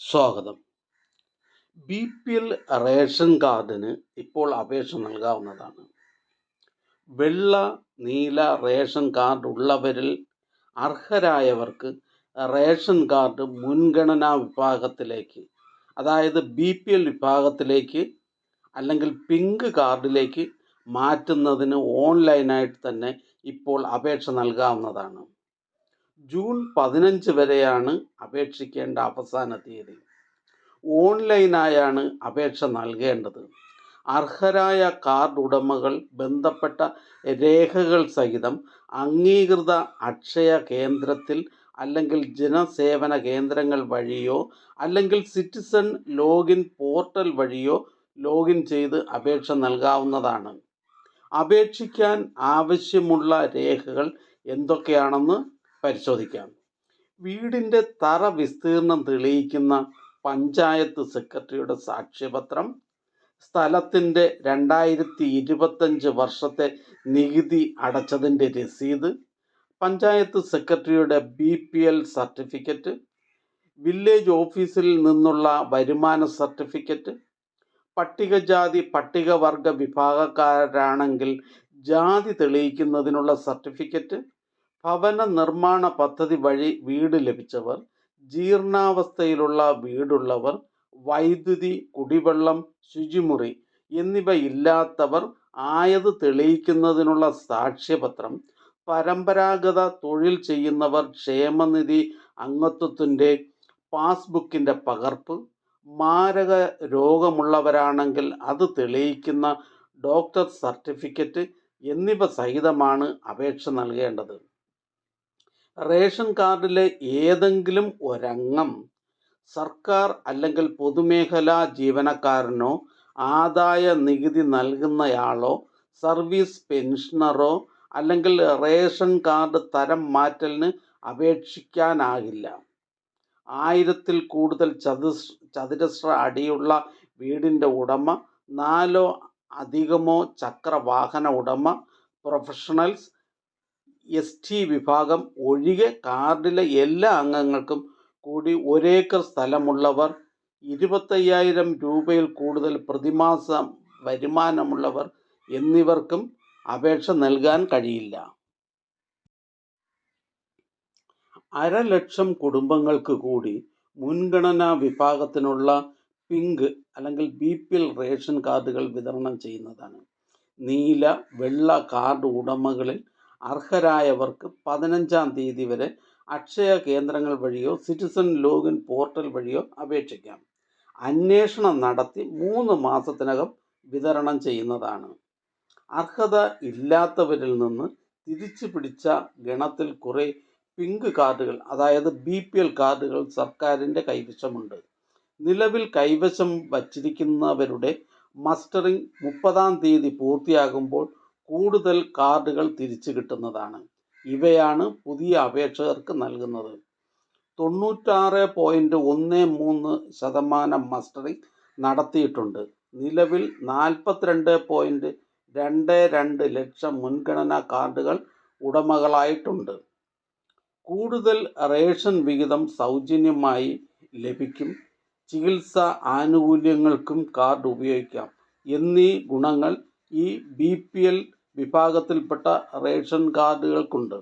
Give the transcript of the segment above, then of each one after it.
സ്വാഗതം. B P L ration കാർഡിന് ഇപ്പോൾ അപേക്ഷ നൽകാവുന്നതാണ്. വെള്ള നീല റേഷൻ കാർഡ് ഉള്ളവരിൽ അർഹരായവർക്ക് റേഷൻ കാർഡ് മുൻഗണനാ വിഭാഗത്തിലേക്ക് അതായത് ബി പി എൽ വിഭാഗത്തിലേക്ക് അല്ലെങ്കിൽ പിങ്ക് കാർഡിലേക്ക് മാറ്റുന്നതിന് ഓൺലൈനായിട്ട് തന്നെ ഇപ്പോൾ അപേക്ഷ നൽകാവുന്നതാണ്. ജൂൺ പതിനഞ്ച് വരെയാണ് അപേക്ഷിക്കേണ്ട അവസാന തീയതി. ഓൺലൈനായാണ് അപേക്ഷ നൽകേണ്ടത്. അർഹരായ കാർഡ് ഉടമകൾ ബന്ധപ്പെട്ട രേഖകൾ സഹിതം അംഗീകൃത അക്ഷയ കേന്ദ്രത്തിൽ അല്ലെങ്കിൽ ജനസേവന കേന്ദ്രങ്ങൾ വഴിയോ അല്ലെങ്കിൽ സിറ്റിസൺ ലോഗിൻ പോർട്ടൽ വഴിയോ ലോഗിൻ ചെയ്ത് അപേക്ഷ നൽകാവുന്നതാണ്. അപേക്ഷിക്കാൻ ആവശ്യമുള്ള രേഖകൾ എന്തൊക്കെയാണെന്ന് പരിശോധിക്കാം. വീടിന്റെ തറ വിസ്തീർണം തെളിയിക്കുന്ന പഞ്ചായത്ത് സെക്രട്ടറിയുടെ സാക്ഷ്യപത്രം സ്ഥലത്തിന്റെ രണ്ടായിരത്തി ഇരുപത്തഞ്ച് വർഷത്തെ നികുതി അടച്ചതിന്റെ രസീത് പഞ്ചായത്ത് സെക്രട്ടറിയുടെ B P L certificate village ഓഫീസിൽ നിന്നുള്ള വരുമാന സർട്ടിഫിക്കറ്റ് പട്ടികജാതി പട്ടികവർഗ വിഭാഗക്കാരാണെങ്കിൽ ജാതി തെളിയിക്കുന്നതിനുള്ള സർട്ടിഫിക്കറ്റ് ഭവന നിർമ്മാണ പദ്ധതി വഴി വീട് ലഭിച്ചവർ ജീർണാവസ്ഥയിലുള്ള വീടുള്ളവർ വൈദ്യുതി കുടിവെള്ളം ശുചിമുറി എന്നിവ ഇല്ലാത്തവർ ആയത് തെളിയിക്കുന്നതിനുള്ള സാക്ഷ്യപത്രം പരമ്പരാഗത തൊഴിൽ ചെയ്യുന്നവർ ക്ഷേമനിധി അംഗത്വത്തിന്റെ പാസ്ബുക്കിന്റെ പകർപ്പ് മാരക രോഗമുള്ളവരാണെങ്കിൽ അത് തെളിയിക്കുന്ന ഡോക്ടർ സർട്ടിഫിക്കറ്റ് എന്നിവ സഹിതമാണ് അപേക്ഷ നൽകേണ്ടത്. റേഷൻ കാർഡിലെ ഏതെങ്കിലും ഒരംഗം സർക്കാർ അല്ലെങ്കിൽ പൊതുമേഖലാ ജീവനക്കാരനോ ആദായ നികുതി നൽകുന്നയാളോ സർവീസ് പെൻഷനറോ അല്ലെങ്കിൽ റേഷൻ കാർഡ് തരം മാറ്റലിന് അപേക്ഷിക്കാനാകില്ല. ആയിരത്തിൽ കൂടുതൽ ചതുസ് ചതുരശ്ര അടിയുള്ള വീടിന്റെ ഉടമ നാലോ അധികമോ ചക്രവാഹന ഉടമ പ്രൊഫഷണൽസ് എസ് ടി വിഭാഗം ഒഴികെ കാർഡിലെ എല്ലാ അംഗങ്ങൾക്കും കൂടി ഒരേക്കർ സ്ഥലമുള്ളവർ ഇരുപത്തയ്യായിരം രൂപയിൽ കൂടുതൽ പ്രതിമാസ വരുമാനമുള്ളവർ എന്നിവർക്കും അപേക്ഷ നൽകാൻ കഴിയില്ല. അരലക്ഷം കുടുംബങ്ങൾക്ക് കൂടി മുൻഗണനാ വിഭാഗത്തിനുള്ള പിങ്ക് അല്ലെങ്കിൽ ബി പി എൽ റേഷൻ കാർഡുകൾ വിതരണം ചെയ്യുന്നതാണ്. നീല വെള്ള കാർഡ് ഉടമകളിൽ അർഹരായവർക്ക് പതിനഞ്ചാം തീയതി വരെ അക്ഷയ കേന്ദ്രങ്ങൾ വഴിയോ സിറ്റിസൺ ലോഗിൻ പോർട്ടൽ വഴിയോ അപേക്ഷിക്കാം. അന്വേഷണം നടത്തി മൂന്ന് മാസത്തിനകം വിതരണം ചെയ്യുന്നതാണ്. അർഹത ഇല്ലാത്തവരിൽ നിന്ന് തിരിച്ചു പിടിച്ച ഗണത്തിൽ കുറേ പിങ്ക് കാർഡുകൾ അതായത് ബി പി എൽ കാർഡുകൾ സർക്കാരിന്റെ കൈവശമുണ്ട്. നിലവിൽ കൈവശം വച്ചിരിക്കുന്നവരുടെ മസ്റ്ററിംഗ് മുപ്പതാം തീയതി പൂർത്തിയാകുമ്പോൾ കൂടുതൽ കാർഡുകൾ തിരിച്ചു കിട്ടുന്നതാണ്. ഇവയാണ് പുതിയ അപേക്ഷകർക്ക് നൽകുന്നത്. തൊണ്ണൂറ്റാറ് പോയിന്റ് ഒന്ന് മൂന്ന് ശതമാനം മസ്റ്ററിംഗ് നടത്തിയിട്ടുണ്ട്. നിലവിൽ നാൽപ്പത്തിരണ്ട് പോയിന്റ് രണ്ട് രണ്ട് ലക്ഷം മുൻഗണനാ കാർഡുകൾ ഉടമകളായിട്ടുണ്ട്. കൂടുതൽ റേഷൻ വിഹിതം സൗജന്യമായി ലഭിക്കും. ചികിത്സ ആനുകൂല്യങ്ങൾക്കും കാർഡ് ഉപയോഗിക്കാം. എന്നീ ഗുണങ്ങൾ ഈ ബി പി എൽ വിഭാഗത്തിൽപ്പെട്ട റേഷൻ കാർഡുകൾക്കുണ്ട്.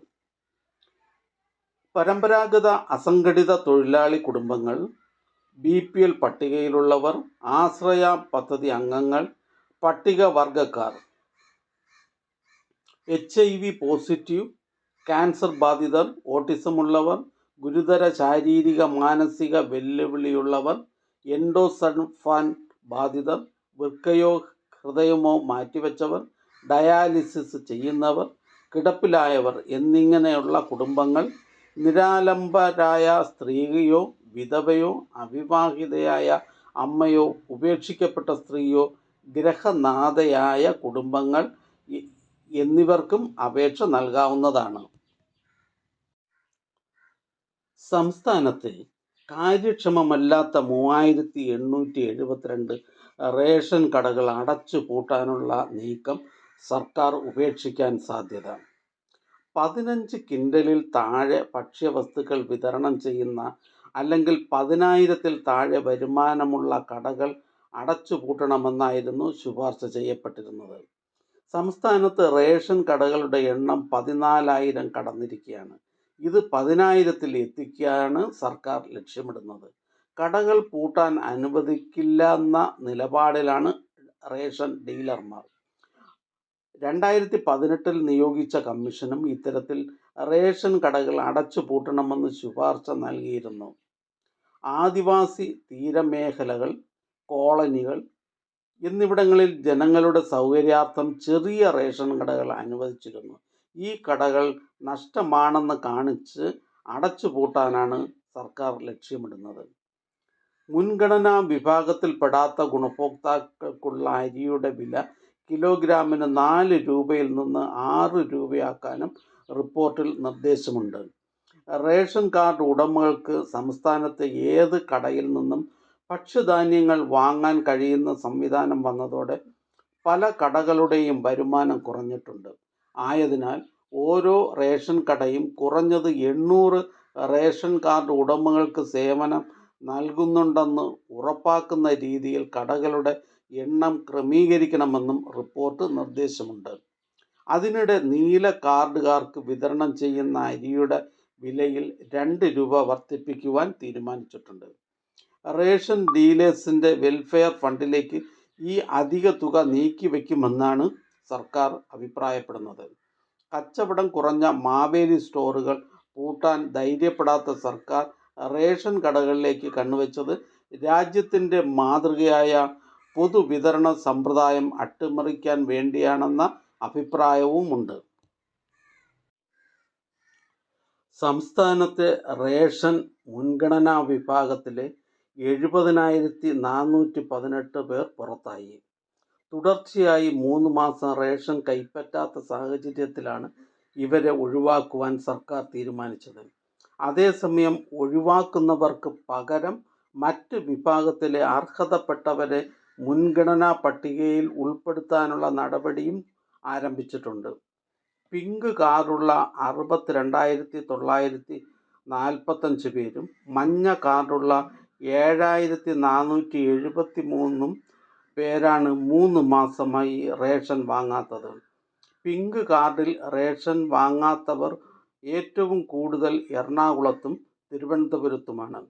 പരമ്പരാഗത അസംഘടിത തൊഴിലാളി കുടുംബങ്ങൾ ബി പി എൽ പട്ടികയിലുള്ളവർ ആശ്രയ പദ്ധതി അംഗങ്ങൾ പട്ടികവർഗക്കാർ H I V positive cancer ബാധിതർ ഓട്ടിസമുള്ളവർ ഗുരുതര ശാരീരിക മാനസിക വെല്ലുവിളിയുള്ളവർ എൻഡോസൺഫാൻ ബാധിതർ വൃക്കയോ ഹൃദയമോ മാറ്റിവെച്ചവർ ഡയാലിസിസ് ചെയ്യുന്നവർ കിടപ്പിലായവർ എന്നിങ്ങനെയുള്ള കുടുംബങ്ങൾ നിരാലംബരായ സ്ത്രീയോ വിധവയോ അവിവാഹിതയായ അമ്മയോ ഉപേക്ഷിക്കപ്പെട്ട സ്ത്രീയോ ഗ്രഹനാഥയായ കുടുംബങ്ങൾ എന്നിവർക്കും അപേക്ഷ നൽകാവുന്നതാണ്. സംസ്ഥാനത്തെ കാര്യക്ഷമമല്ലാത്ത മൂവായിരത്തി എണ്ണൂറ്റി എഴുപത്തിരണ്ട് റേഷൻ കടകൾ അടച്ചു പൂട്ടാനുള്ള നീക്കം സർക്കാർ ഉപേക്ഷിക്കാൻ സാധ്യത. പതിനഞ്ച് കിൻഡലിൽ താഴെ ഭക്ഷ്യവസ്തുക്കൾ വിതരണം ചെയ്യുന്ന അല്ലെങ്കിൽ പതിനായിരത്തിൽ താഴെ വരുമാനമുള്ള കടകൾ അടച്ചുപൂട്ടണമെന്നായിരുന്നു ശുപാർശ ചെയ്യപ്പെട്ടിരുന്നത്. സംസ്ഥാനത്ത് റേഷൻ കടകളുടെ എണ്ണം പതിനാലായിരം കടന്നിരിക്കുകയാണ്. ഇത് പതിനായിരത്തിൽ എത്തിക്കാനാണ് സർക്കാർ ലക്ഷ്യമിടുന്നത്. കടകൾ പൂട്ടാൻ അനുവദിക്കില്ല എന്ന നിലപാടിലാണ് റേഷൻ ഡീലർമാർ. രണ്ടായിരത്തി പതിനെട്ടിൽ നിയോഗിച്ച കമ്മീഷനും ഇത്തരത്തിൽ റേഷൻ കടകൾ അടച്ചു പൂട്ടണമെന്ന് ശുപാർശ നൽകിയിരുന്നു. ആദിവാസി തീരമേഖലകൾ കോളനികൾ എന്നിവിടങ്ങളിൽ ജനങ്ങളുടെ സൗകര്യാർത്ഥം ചെറിയ റേഷൻ കടകൾ അനുവദിച്ചിരുന്നു. ഈ കടകൾ നഷ്ടമാണെന്ന് കാണിച്ച് അടച്ചുപൂട്ടാനാണ് സർക്കാർ ലക്ഷ്യമിടുന്നത്. മുൻഗണനാ വിഭാഗത്തിൽപ്പെടാത്ത ഗുണഭോക്താക്കൾക്കുള്ള അരിയുടെ വില കിലോഗ്രാമിന് നാല് രൂപയിൽ നിന്ന് ആറ് രൂപയാക്കാനും റിപ്പോർട്ടിൽ നിർദ്ദേശമുണ്ട്. റേഷൻ കാർഡ് ഉടമകൾക്ക് സംസ്ഥാനത്തെ ഏത് കടയിൽ നിന്നും ഭക്ഷ്യധാന്യങ്ങൾ വാങ്ങാൻ കഴിയുന്ന സംവിധാനം വന്നതോടെ പല കടകളുടെയും വരുമാനം കുറഞ്ഞിട്ടുണ്ട്. ആയതിനാൽ ഓരോ റേഷൻ കടയും കുറഞ്ഞത് എണ്ണൂറ് റേഷൻ കാർഡ് ഉടമകൾക്ക് സേവനം നൽകുന്നുണ്ടെന്ന് ഉറപ്പാക്കുന്ന രീതിയിൽ കടകളുടെ എണ്ണം ക്രമീകരിക്കണമെന്നും റിപ്പോർട്ട് നിർദ്ദേശമുണ്ട്. അതിനിടെ നീല കാർഡുകാർക്ക് വിതരണം ചെയ്യുന്ന അരിയുടെ വിലയിൽ രണ്ട് രൂപ വർദ്ധിപ്പിക്കുവാൻ തീരുമാനിച്ചിട്ടുണ്ട്. റേഷൻ ഡീലേഴ്സിന്റെ വെൽഫെയർ ഫണ്ടിലേക്ക് ഈ അധിക തുക നീക്കിവെക്കുമെന്നാണ് സർക്കാർ അഭിപ്രായപ്പെടുന്നത്. കച്ചവടം കുറഞ്ഞ മാവേലി സ്റ്റോറുകൾ പൂട്ടാൻ ധൈര്യപ്പെടാത്ത സർക്കാർ റേഷൻ കടകളിലേക്ക് കണ്ണുവെച്ചത് രാജ്യത്തിന്റെ മാതൃകയായ പൊതുവിതരണ സമ്പ്രദായം അട്ടിമറിക്കാൻ വേണ്ടിയാണെന്ന അഭിപ്രായവുമുണ്ട്. സംസ്ഥാനത്തെ റേഷൻ മുൻഗണനാ വിഭാഗത്തിലെ എഴുപതിനായിരത്തി നാനൂറ്റി പതിനെട്ട് പേർ പുറത്തായി. തുടർച്ചയായി മൂന്ന് മാസം റേഷൻ കൈപ്പറ്റാത്ത സാഹചര്യത്തിലാണ് ഇവരെ ഒഴിവാക്കുവാൻ സർക്കാർ തീരുമാനിച്ചത്. അതേസമയം ഒഴിവാക്കുന്നവർക്ക് പകരം മറ്റ് വിഭാഗത്തിലെ അർഹതപ്പെട്ടവരെ മുൻഗണനാ പട്ടികയിൽ ഉൾപ്പെടുത്താനുള്ള നടപടിയും ആരംഭിച്ചിട്ടുണ്ട്. പിങ്ക് കാർഡുള്ള അറുപത്തിരണ്ടായിരത്തി തൊള്ളായിരത്തി നാൽപ്പത്തഞ്ച് പേരും മഞ്ഞ കാർഡുള്ള ഏഴായിരത്തി നാനൂറ്റി എഴുപത്തി മൂന്നും പേരാണ് മൂന്ന് മാസമായി റേഷൻ വാങ്ങാത്തത്. പിങ്ക് കാർഡിൽ റേഷൻ വാങ്ങാത്തവർ ഏറ്റവും കൂടുതൽ എറണാകുളത്തും തിരുവനന്തപുരത്തുമാണ്.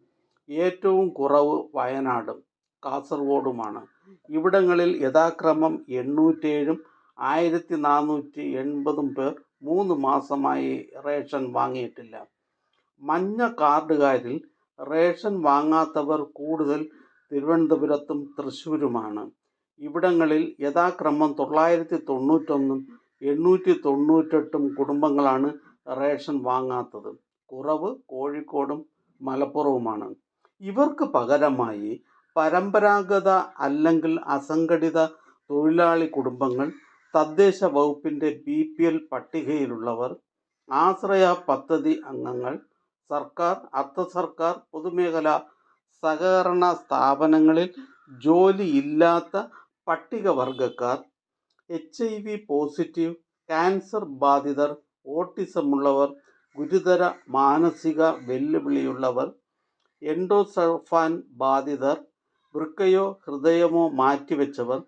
ഏറ്റവും കുറവ് വയനാടും കാസർഗോഡുമാണ്. ഇവിടങ്ങളിൽ യഥാക്രമം എണ്ണൂറ്റേഴും ആയിരത്തി നാനൂറ്റി എൺപതും പേർ മൂന്ന് മാസമായി റേഷൻ വാങ്ങിയിട്ടില്ല. മഞ്ഞ കാർഡുകാരിൽ റേഷൻ വാങ്ങാത്തവർ കൂടുതൽ തിരുവനന്തപുരത്തും തൃശ്ശൂരുമാണ്. ഇവിടങ്ങളിൽ യഥാക്രമം തൊള്ളായിരത്തി തൊണ്ണൂറ്റൊന്നും എണ്ണൂറ്റി തൊണ്ണൂറ്റെട്ടും കുടുംബങ്ങളാണ് റേഷൻ വാങ്ങാത്തത്. കുറവ് കോഴിക്കോടും മലപ്പുറവുമാണ്. ഇവർക്ക് പകരമായി പരമ്പരാഗത അല്ലെങ്കിൽ അസംഘടിത തൊഴിലാളി കുടുംബങ്ങൾ തദ്ദേശ വകുപ്പിന്റെ ബി പി എൽ പട്ടികയിലുള്ളവർ ആശ്രയ പദ്ധതി അംഗങ്ങൾ സർക്കാർ അർദ്ധ സർക്കാർ പൊതുമേഖല സഹകരണ സ്ഥാപനങ്ങളിൽ ജോലിയില്ലാത്ത പട്ടികവർഗക്കാർ H I V positive cancer ബാധിതർ ഓട്ടിസമുള്ളവർ ഗുരുതര മാനസിക വെല്ലുവിളിയുള്ളവർ എൻഡോസൾഫാൻ ബാധിതർ വൃക്കയോ ഹൃദയമോ മാറ്റിവെച്ചവർ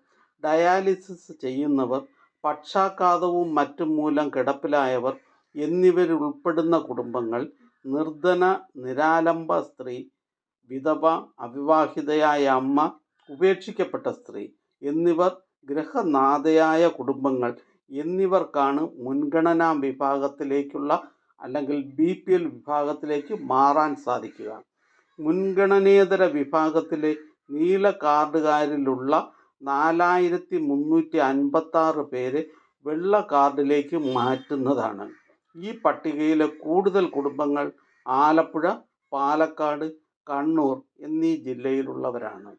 ഡയാലിസിസ് ചെയ്യുന്നവർ പക്ഷാഘാതവും മറ്റും മൂലം കിടപ്പിലായവർ എന്നിവരുൾപ്പെടുന്ന കുടുംബങ്ങൾ നിർധന നിരാലംബ സ്ത്രീ വിധവ അവിവാഹിതയായ അമ്മ ഉപേക്ഷിക്കപ്പെട്ട സ്ത്രീ എന്നിവർ ഗൃഹനാഥയായ കുടുംബങ്ങൾ എന്നിവർക്കാണ് മുൻഗണനാ വിഭാഗത്തിലേക്കുള്ള അല്ലെങ്കിൽ ബി പി എൽ വിഭാഗത്തിലേക്ക് മാറാൻ സാധിക്കുക. മുൻഗണനേതര വിഭാഗത്തിലെ നീല കാർഡുകാരിലുള്ള നാലായിരത്തി മുന്നൂറ്റി അൻപത്താറ് പേരെ വെള്ള കാർഡിലേക്ക് മാറ്റുന്നതാണ്. ഈ പട്ടികയിലെ കൂടുതൽ കുടുംബങ്ങൾ ആലപ്പുഴ പാലക്കാട് കണ്ണൂർ എന്നീ ജില്ലയിലുള്ളവരാണ്.